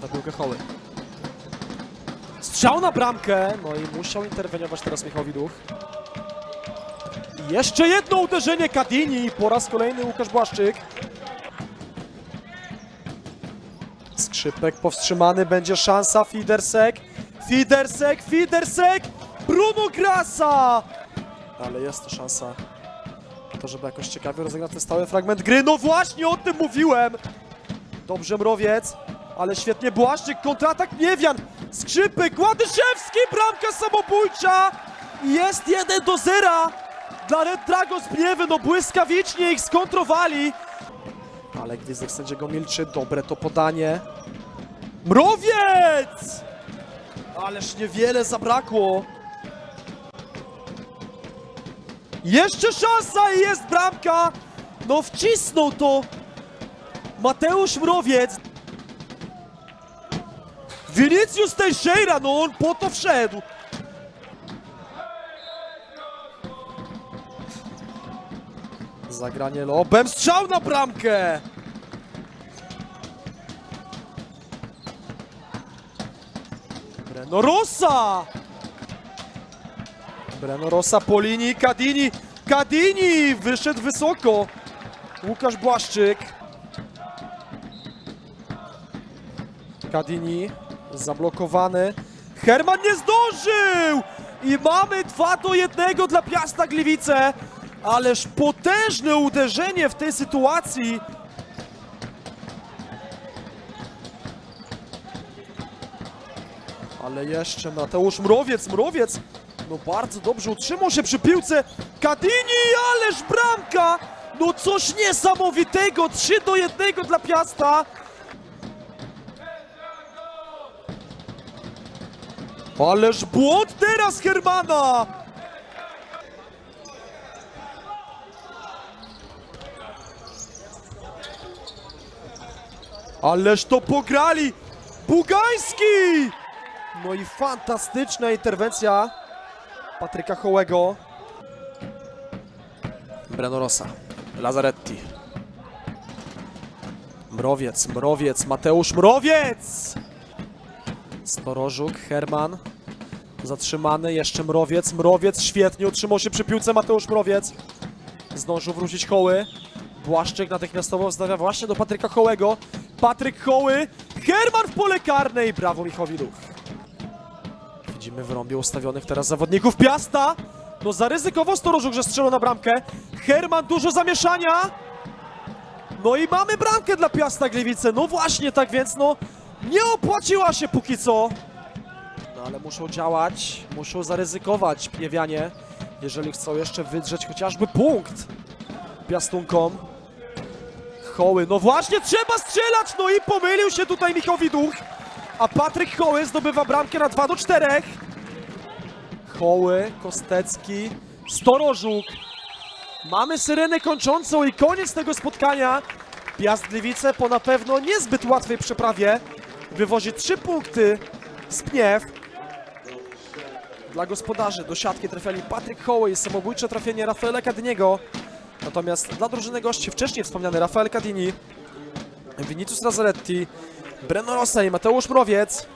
Patryka Hoły. Strzał na bramkę, no i musiał interweniować teraz Michał Widuch. I Jeszcze jedno uderzenie Kadini po raz kolejny Łukasz Błaszczyk. Skrzypek powstrzymany, będzie szansa, Fidersek, Fidersek, Fidersek, Bruno Grasa! Ale jest to szansa, to żeby jakoś ciekawie rozegrać ten stały fragment gry. No właśnie o tym mówiłem! Dobrze Mrowiec, ale świetnie Błaszczyk, kontratak Niewian, Skrzypek, Ładyszewski, bramka samobójcza! Jest 1 do 0 dla Red Dragons Pniewy, no błyskawicznie ich skontrowali. Ale gwizdek sędziego milczy, dobre to podanie. Mrowiec! Ależ niewiele zabrakło. Jeszcze szansa i jest bramka! No wcisnął to Mateusz Mrowiec. Vinicius Teixeira, no on po to wszedł. Zagranie lobem, strzał na bramkę! Breno Rossa! Breno Rossa po linii, Kadini, Kadini wyszedł wysoko. Łukasz Błaszczyk. Kadini zablokowany. Herman nie zdążył! I mamy 2 do 1 dla Piasta Gliwice. Ależ potężne uderzenie w tej sytuacji. Ale jeszcze Mateusz Mrowiec, Mrowiec. No bardzo dobrze utrzymał się przy piłce. Kadini, ależ bramka! No coś niesamowitego. 3 do 1 dla Piasta. Ależ błąd teraz Hermana! Ależ to pograli! Bugański! No i fantastyczna interwencja Patryka Hołego. Breno Rosa, Lazaretti. Mrowiec, Mrowiec, Mateusz Mrowiec! Storożuk, Herman. Zatrzymany, jeszcze Mrowiec. Mrowiec świetnie utrzymał się przy piłce Mateusz Mrowiec. Zdążył wrócić Hoły. Błaszczyk natychmiastowo wstawia właśnie do Patryka Hołego. Patryk Hoły. Herman w pole karne i brawo Michał Duch. Widzimy w rąbie ustawionych teraz zawodników Piasta. No zaryzykował Storożuk, że strzelał na bramkę. Herman dużo zamieszania. No i mamy bramkę dla Piasta Gliwice. No właśnie, tak więc no nie opłaciła się póki co. No ale muszą działać, muszą zaryzykować Pniewianie, jeżeli chcą jeszcze wydrzeć chociażby punkt Piastunkom. Hoły, no właśnie trzeba strzelać, no i pomylił się tutaj Michał Widuch. A Patryk Hoły zdobywa bramkę na 2 do 4. Hoły, Kostecki, Storożuk. Mamy syrenę kończącą i koniec tego spotkania. Piast Gliwice po na pewno niezbyt łatwej przeprawie wywozi trzy punkty z Pniew. Dla gospodarzy do siatki trafiali Patryk Hołej, samobójcze trafienie Rafaela Kadiniego. Natomiast dla drużyny gości wcześniej wspomniany Rafael Kadini, Vinicius Razzaretti, Breno Rossa i Mateusz Mrowiec.